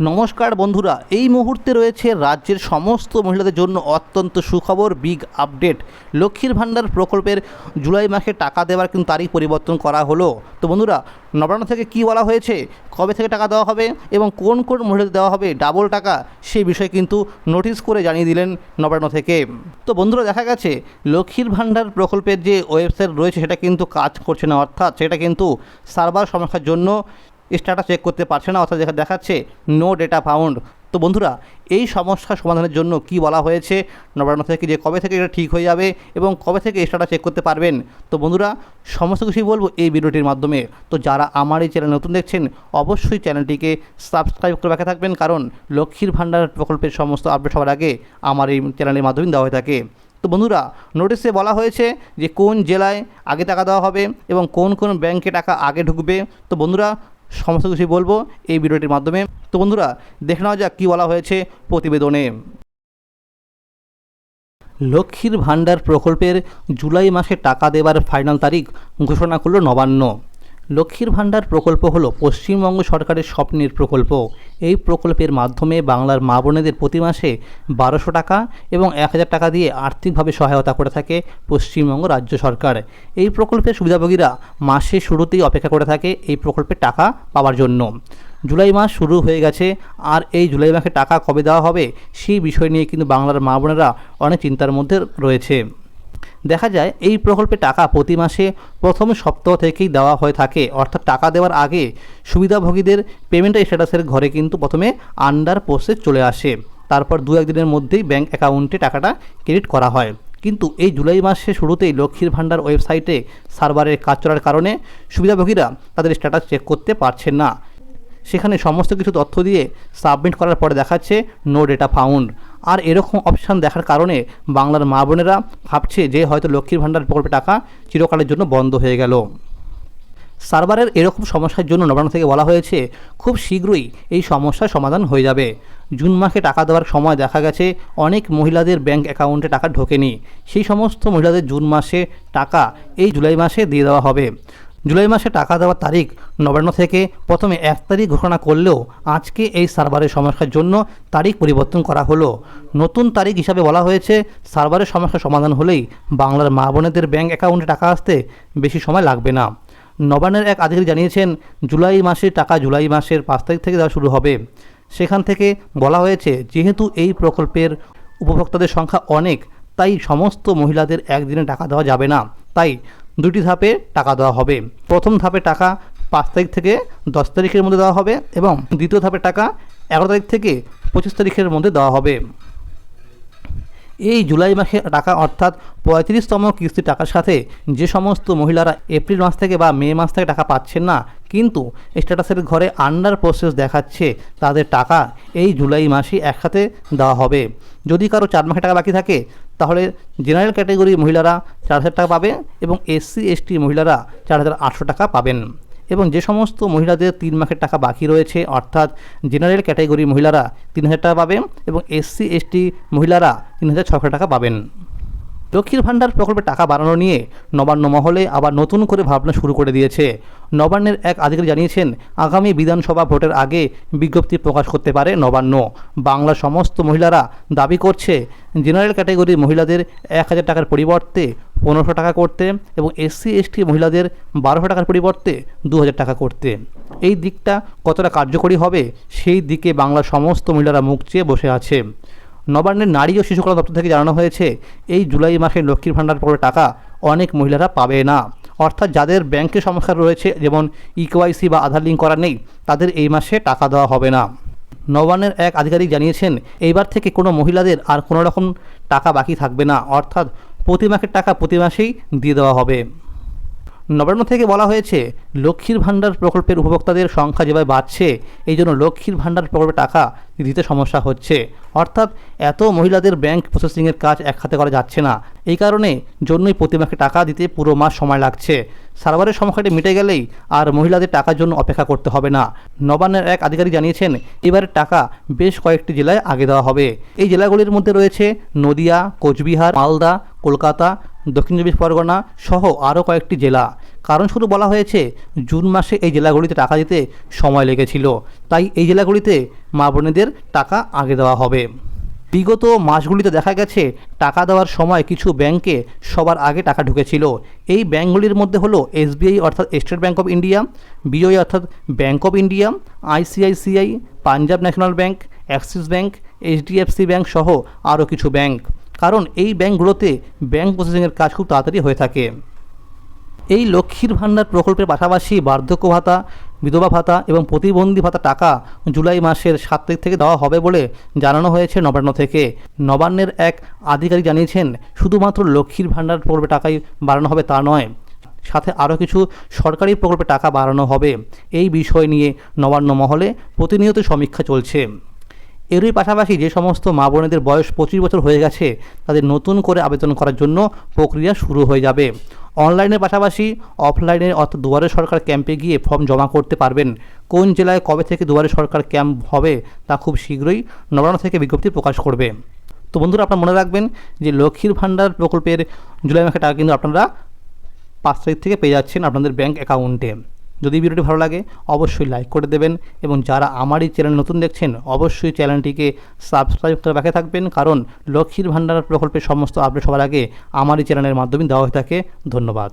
নমস্কার বন্ধুরা, এই মুহূর্তে রয়েছে রাজ্যের সমস্ত মহিলাদের জন্য অত্যন্ত সুখবর বিগ আপডেট লক্ষ্মীর ভাণ্ডার প্রকল্পের জুলাই মাসে টাকা দেওয়ার কিন্তু তারিখ পরিবর্তন করা হলো। তো বন্ধুরা, নবান্ন থেকে কি বলা হয়েছে, কবে থেকে টাকা দেওয়া হবে এবং কোন কোন মহিলাদের দেওয়া হবে ডাবল টাকা সেই বিষয়ে কিন্তু নোটিশ করে জানিয়ে দিলেন নবান্ন থেকে। তো বন্ধুরা, দেখা গেছে, লক্ষ্মীর ভাণ্ডার প্রকল্পের যে ওয়েবসাইট রয়েছে, সেটা কিন্তু কাজ করছে না, অর্থাৎ সেটা কিন্তু সার্ভার সমস্যার জন্য স্ট্যাটাস চেক করতে পারছে না, অর্থাৎ দেখা দেখাচ্ছে নো ডেটা ফাউন্ড তো বন্ধুরা, এই সমস্যা সমাধানের জন্য কি বলা হয়েছে? নবান্ন থেকে যে কবে থেকে এটা ঠিক হয়ে যাবে এবং কবে থেকে স্ট্যাটাস চেক করতে পারবেন? তো বন্ধুরা, সমস্ত কিছুই বলব এই ভিডিওটির মাধ্যমে। তো যারা আমার এই চ্যানেল নতুন দেখছেন, অবশ্যই চ্যানেলটিকে সাবস্ক্রাইব করে রাখা থাকবেন, কারণ লক্ষ্মীর ভাণ্ডার প্রকল্পের সমস্ত আপডেট হওয়ার আগে আমার এই চ্যানেলের মাধ্যমে দেওয়া হয়ে থাকে। তো বন্ধুরা নোটিশে বলা হয়েছে যে কোন জেলায় আগে টাকা দেওয়া হবে এবং কোন কোন ব্যাংকে টাকা আগে ঢুকবে। তো বন্ধুরা সমস্ত কিছুই বলব এই ভিডিওটির মাধ্যমে। তো বন্ধুরা, দেখে নেওয়া যাক কী বলা হয়েছে প্রতিবেদনে। লক্ষ্মীর ভাণ্ডার প্রকল্পের জুলাই মাসে টাকা দেবার ফাইনাল তারিখ ঘোষণা করল নবান্ন। লক্ষ্মীর ভাণ্ডার প্রকল্প হলো পশ্চিমবঙ্গ সরকারের স্বপ্নের প্রকল্প। এই প্রকল্পের মাধ্যমে বাংলার মা বোনেদের প্রতি মাসে বারোশো টাকা এবং এক হাজার টাকা দিয়ে আর্থিকভাবে সহায়তা করে থাকে পশ্চিমবঙ্গ রাজ্য সরকার। এই প্রকল্পের সুবিধাভোগীরা মাসে শুরুতেই অপেক্ষা করে থাকে এই প্রকল্পের টাকা পাওয়ার জন্য। জুলাই মাস শুরু হয়ে গেছে, আর এই জুলাই মাসে টাকা কবে দেওয়া হবে সেই বিষয় নিয়ে কিন্তু বাংলার মা বোনেরা অনেক চিন্তার মধ্যে রয়েছে। দেখা যায় এই প্রকল্পে টাকা প্রতি মাসে প্রথম সপ্তাহ থেকেই দেওয়া হয়ে থাকে। অর্থাৎ টাকা দেওয়ার আগে সুবিধাভোগীদের পেমেন্ট স্ট্যাটাসের ঘরে কিন্তু প্রথমে আন্ডার প্রসেস চলে আসে। তারপর দু একদিনের মধ্যেই ব্যাংক অ্যাকাউন্টে টাকাটা ক্রেডিট করা হয়। কিন্তু এই জুলাই মাসে শুরুতেই লক্ষ্মীর ভাণ্ডার ওয়েবসাইটে সার্ভারের কাজ চলার কারণে সুবিধাভোগীরা তাদের স্ট্যাটাস চেক করতে পারছেন না। সেখানে সমস্ত কিছু তথ্য দিয়ে সাবমিট করার পরে দেখাচ্ছে নো ডেটা ফাউন্ড আর এরকম অপশান দেখার কারণে বাংলার মা বোনেরা ভাবছে যে হয়তো লক্ষ্মীর ভাণ্ডার প্রকল্পে টাকা চিরকালের জন্য বন্ধ হয়ে গেল। সার্ভারের এরকম সমস্যার জন্য নবান্ন থেকে বলা হয়েছে, খুব শীঘ্রই এই সমস্যার সমাধান হয়ে যাবে। জুন মাসে টাকা দেওয়ার সময় দেখা গেছে, অনেক মহিলাদের ব্যাংক অ্যাকাউন্টে টাকা ঢোকেনি। সেই সমস্ত মহিলাদের জুন মাসে টাকা এই জুলাই মাসে দিয়ে দেওয়া হবে। জুলাই মাসে টাকা দেওয়ার তারিখ নবান্ন থেকে প্রথমে এক তারিখ ঘোষণা করলেও আজকে এই সার্ভারের সমস্যার জন্য তারিখ পরিবর্তন করা হলো। নতুন তারিখ হিসাবে বলা হয়েছে, সার্ভারের সমস্যার সমাধান হলেই বাংলার মা বোনেদের ব্যাঙ্ক অ্যাকাউন্টে টাকা আসতে বেশি সময় লাগবে না। নবান্নের এক আধিকারিক জানিয়েছেন, জুলাই মাসের টাকা জুলাই মাসের পাঁচ তারিখ থেকে দেওয়া শুরু হবে। সেখান থেকে বলা হয়েছে, যেহেতু এই প্রকল্পের উপভোক্তাদের সংখ্যা অনেক, তাই সমস্ত মহিলাদের একদিনে টাকা দেওয়া যাবে না। তাই দুটি ধাপে টাকা দেওয়া হবে। প্রথম ধাপে টাকা পাঁচ তারিখ থেকে দশ তারিখের মধ্যে দেওয়া হবে এবং দ্বিতীয় ধাপে টাকা এগারো তারিখ থেকে পঁচিশ তারিখের মধ্যে দেওয়া হবে। এই জুলাই মাসে টাকা অর্থাৎ পঁয়ত্রিশতম কিস্তির টাকার সাথে যে সমস্ত মহিলারা এপ্রিল মাস থেকে বা মে মাস থেকে টাকা পাচ্ছেন না, কিন্তু স্ট্যাটাসের ঘরে আন্ডার প্রসেস দেখাচ্ছে তাদের টাকা এই জুলাই মাসে একসাথে দেওয়া হবে। যদি কারও চার মাসে টাকা বাকি থাকে তাহলে জেনারেল ক্যাটাগরির মহিলারা চার হাজার টাকা পাবে এবং এসসি এসটি মহিলারা চার হাজার আটশো টাকা পাবেন। এবং যে সমস্ত মহিলাদের তিন মাসের টাকা বাকি রয়েছে, অর্থাৎ জেনারেল ক্যাটাগরির মহিলারা তিন হাজার টাকা পাবেন এবং এসসি এসটি মহিলারা তিন হাজার ছশো টাকা পাবেন। লক্ষ্মীর ভাণ্ডার প্রকল্পে টাকা বাড়ানো নিয়ে নবান্ন মহলে আবার নতুন করে ভাবনা শুরু করে দিয়েছে। নবান্নের এক আধিকারিক জানিয়েছেন, আগামী বিধানসভা ভোটের আগে বিজ্ঞপ্তি প্রকাশ করতে পারে নবান্ন। বাংলার সমস্ত মহিলারা দাবি করছে, জেনারেল ক্যাটাগরির মহিলাদের এক হাজার টাকার পরিবর্তে পনেরোশো টাকা করতে এবং এসসি, এসটি মহিলাদের বারোশো টাকার পরিবর্তে দু হাজার টাকা করতে। এই দিকটা কতটা কার্যকরী হবে, সেই দিকে বাংলার সমস্ত মহিলারা মুখ চেয়ে বসে আছে। নবান্নের নারী ও শিশু কল্যাণ দপ্তর থেকে জানানো হয়েছে, এই জুলাই মাসে লক্ষ্মীর ভাণ্ডার পরে টাকা অনেক মহিলারা পাবে না। অর্থাৎ যাদের ব্যাংকে সমস্যা রয়েছে, যেমন ইকেওয়াইসি বা আধার লিঙ্ক করা নেই, তাদের এই মাসে টাকা দেওয়া হবে না। নবান্নের এক আধিকারিক জানিয়েছেন, এইবার থেকে কোনো মহিলাদের আর কোনো রকম টাকা বাকি থাকবে না। অর্থাৎ প্রতি মাসের টাকা প্রতি মাসেই দিয়ে দেওয়া হবে। নবান্ন থেকে বলা হয়েছে, লক্ষ্মীর ভাণ্ডার প্রকল্পের উপভোক্তাদের সংখ্যা যেভাবে বাড়ছে, এই জন্য লক্ষ্মীর ভাণ্ডার প্রকল্পের টাকা দিতে সমস্যা হচ্ছে। অর্থাৎ এত মহিলাদের ব্যাংক প্রসেসিংয়ের কাজ এক হাতে করা যাচ্ছে না। এই কারণে জন্যই প্রতি মাসে টাকা দিতে পুরো মাস সময় লাগছে। সার্ভারের সমস্যাটি মিটে গেলেই আর মহিলাদের টাকার জন্য অপেক্ষা করতে হবে না। নবান্নের এক আধিকারিক জানিয়েছেন, এবারের টাকা বেশ কয়েকটি জেলায় আগে দেওয়া হবে। এই জেলাগুলির মধ্যে রয়েছে নদিয়া, কোচবিহার, মালদা, কলকাতা দক্ষিণ চব্বিশ পরগনা সহ আরও কয়েকটি জেলা। কারণ শুধু বলা হয়েছে, জুন মাসে এই জেলাগুলিতে টাকা দিতে সময় লেগেছিল। তাই এই জেলাগুলিতে মা বোনেদের টাকা আগে দেওয়া হবে। বিগত মাসগুলিতে দেখা গেছে, টাকা দেওয়ার সময় কিছু ব্যাংকে সবার আগে টাকা ঢুকেছিল। এই ব্যাংকগুলির মধ্যে হলো এসবিআই অর্থাৎ state bank of India, BOI অর্থাৎ bank of India, ICICI, Punjab national bank, Axis bank, HDFC bank সহ আরও কিছু ব্যাংক। কারণ এই ব্যাংকগুলোতে ব্যাংক প্রসেসিংয়ের কাজ খুব তাড়াতাড়ি হয়ে থাকে। এই লক্ষ্মীর ভাণ্ডার প্রকল্পের পাশাপাশি বার্ধক্য ভাতা, বিধবা ভাতা এবং প্রতিবন্ধী ভাতা টাকা জুলাই মাসের সাত তারিখ থেকে দেওয়া হবে বলে জানানো হয়েছে নবান্ন থেকে। নবান্নের এক আধিকারিক জানিয়েছেন, শুধুমাত্র লক্ষ্মীর ভাণ্ডার প্রকল্পে টাকাই বাড়ানো হবে তা নয়, সাথে আরও কিছু সরকারি প্রকল্পে টাকা বাড়ানো হবে। এই বিষয় নিয়ে নবান্ন মহলে প্রতিনিয়ত সমীক্ষা চলছে। এরই পাশাপাশি যে সমস্ত মা বোনেদের বয়স পঁচিশ বছর হয়ে গেছে, তাদের নতুন করে আবেদন করার জন্য প্রক্রিয়া শুরু হয়ে যাবে। অনলাইনের পাশাপাশি অফলাইনে অর্থাৎ দুয়ারে সরকার ক্যাম্পে গিয়ে ফর্ম জমা করতে পারবেন। কোন জেলায় কবে থেকে দুয়ারে সরকার ক্যাম্প হবে তা খুব শীঘ্রই নবান্ন থেকে বিজ্ঞপ্তি প্রকাশ করবে। তো বন্ধুরা, আপনারা মনে রাখবেন যে লক্ষ্মীর ভাণ্ডার প্রকল্পের জুলাই মাসে টাকা কিন্তু আপনারা পাঁচ তারিখ থেকে পেয়ে যাচ্ছেন আপনাদের ব্যাংক অ্যাকাউন্টে। যদি ভিডিওটি ভালো লাগে, অবশ্যই লাইক করে দেবেন এবং যারা আমার এই চ্যানেল নতুন দেখছেন, অবশ্যই চ্যানেলটিকে সাবস্ক্রাইব করে রাখে থাকবেন। কারণ লক্ষ্মীর ভাণ্ডার প্রকল্পের সমস্ত আপডেট সবার আগে আমার এই চ্যানেলের মাধ্যমে দেওয়া হয়ে থাকে। ধন্যবাদ।